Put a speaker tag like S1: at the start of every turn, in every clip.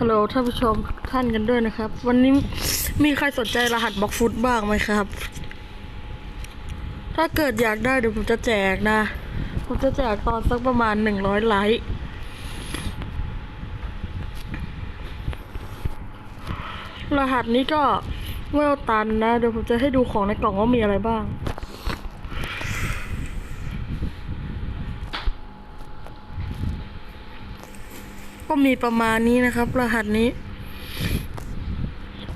S1: ฮัลโหลท่านผู้ชมท่านกันด้วยนะครับ วันนี้มีใครสนใจรหัสบล็อกฟุตบ้างไหมครับ ถ้าเกิดอยากได้เดี๋ยวผมจะแจกนะ ผมจะแจกตอนสักประมาณหนึ่งร้อยไลค์รหัสนี้ก็เวลตันนะ เดี๋ยวผมจะให้ดูของในกล่องว่ามีอะไรบ้าง ก็มีประมาณนี้นะครับ รหัสนี้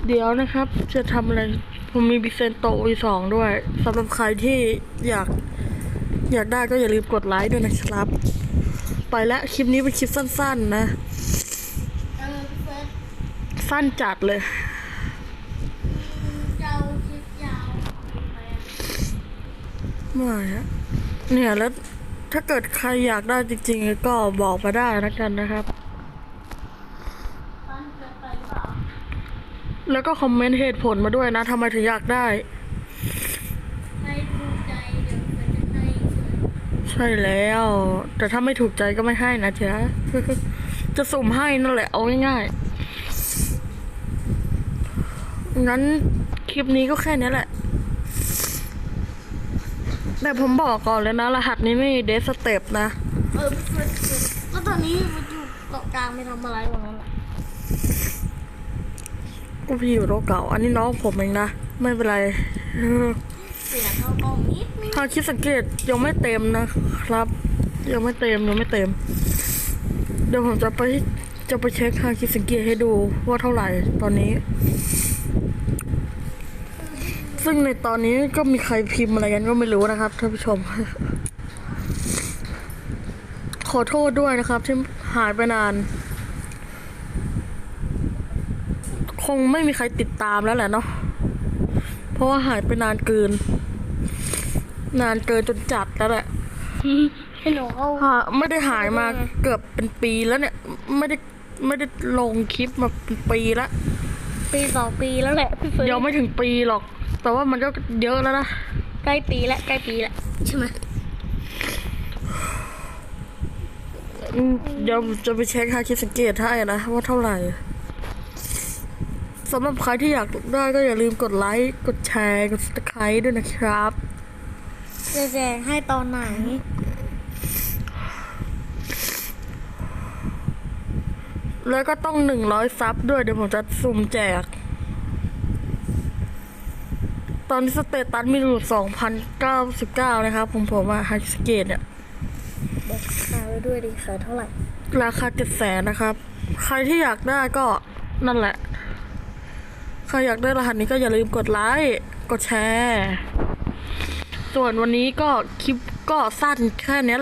S1: เดี๋ยวนะครับ จะทำอะไร ผมมีบิเซนโตอีสองด้วยสำหรับใครที่อยาก อยากได้ก็อย่าลืมกดไลค์ด้วยนะครับ ไปแล้วคลิปนี้เป็นคลิปสั้น ๆ นะ
S2: สั้
S1: นจัดเลย
S2: ไหมอะ
S1: ไม่ฮะเนี่ยแล้วถ้าเกิดใครอยากได้จริงๆ ก็บอกมาได้นะกันนะครับ
S2: สั้นเกินไปหรือเปล่า
S1: แล้วก็คอมเมนต์เหตุผลมาด้วยนะทำไมถึงอยากได้
S2: ให้ถูกใจเดี๋ยวเฟิร์สจะให้เฉย
S1: ใช่แล้ว แต่ถ้าไม่ถูกใจก็ไม่ให้นะจ๊ะ จะสุ่มให้นั่นแหละเอาง่ายๆ งั้นคลิปนี้ก็แค่นี้แหละ แต่ผมบอกก่อนเลยนะ รหัสนี้ไม่เดสเต็ปนะ
S2: เออพี่เฟิร์สเฟิร์สแล้วตอนนี้มันอยู่เกาะกลางไปทำอะไรตรงนั้นล่ะ
S1: ก็พี่อยู่โลกเก่า อันนี้น้องผมเองนะ ไม่เป็นไร
S2: เสียงเข้ากล้องนิดนึง
S1: ทางคิดสังเกตยังไม่เต็มนะครับ ยังไม่เต็มยังไม่เต็ม เดี๋ยวผมจะไปจะไปเช็คทางคิดสังเกตให้ดูว่าเท่าไหร่ตอนนี้ ซึ่งในตอนนี้ก็มีใครพิมพ์อะไรกันก็ไม่รู้นะครับท่านผู้ชม ขอโทษด้วยนะครับที่หายไปนาน คงไม่มีใครติดตามแล้วแหละเนาะ เพราะว่าหายไปนานเกิน นานเกินจนจัดแล้วแหละ
S2: ให้หนูเข้า
S1: หาไม่ได้หายมาเกือบเป็นปีแล้วเนี่ย ไม่ได้ไม่ได้ลงคลิปมาเป็นปีแล้ว
S2: ปีสองปีแล้วแหละพี่เฟิร์ส
S1: ยังไม่ถึงปีหรอก แต่ว่ามันก็เยอะแล้วนะ
S2: ใกล้ปีแล้วใกล้ปีแล้วใช่ไหม
S1: อืมเดี๋ยวจะไปเช็คค่าคิดสังเกตให้นะว่าเท่าไหร่ สำหรับใครที่อยากได้ก็อย่าลืมกดไลค์ กดแชร์ กด subscribe ด้วยนะครับ
S2: จะแจกให้ตอนไหน
S1: แล้วก็ต้องหนึ่งร้อยซับด้วยเดี๋ยวผมจะสุ่มแจก ตอนนี้สเตตัสมีอยู่สองพันเก้าสิบเก้านะครับ ผมผมว่าฮัสเกตเนี่ย
S2: บอกขายไว้ด้วยดิขายเท่าไหร่
S1: ราคาเจ็ดแสนนะครับ ใครที่อยากได้ก็นั่นแหละใครอยากได้รหัสนี้ก็อย่าลืมกดไลค์ กดแชร์ ส่วนวันนี้ก็คลิปก็สั้นแค่นี้แหละ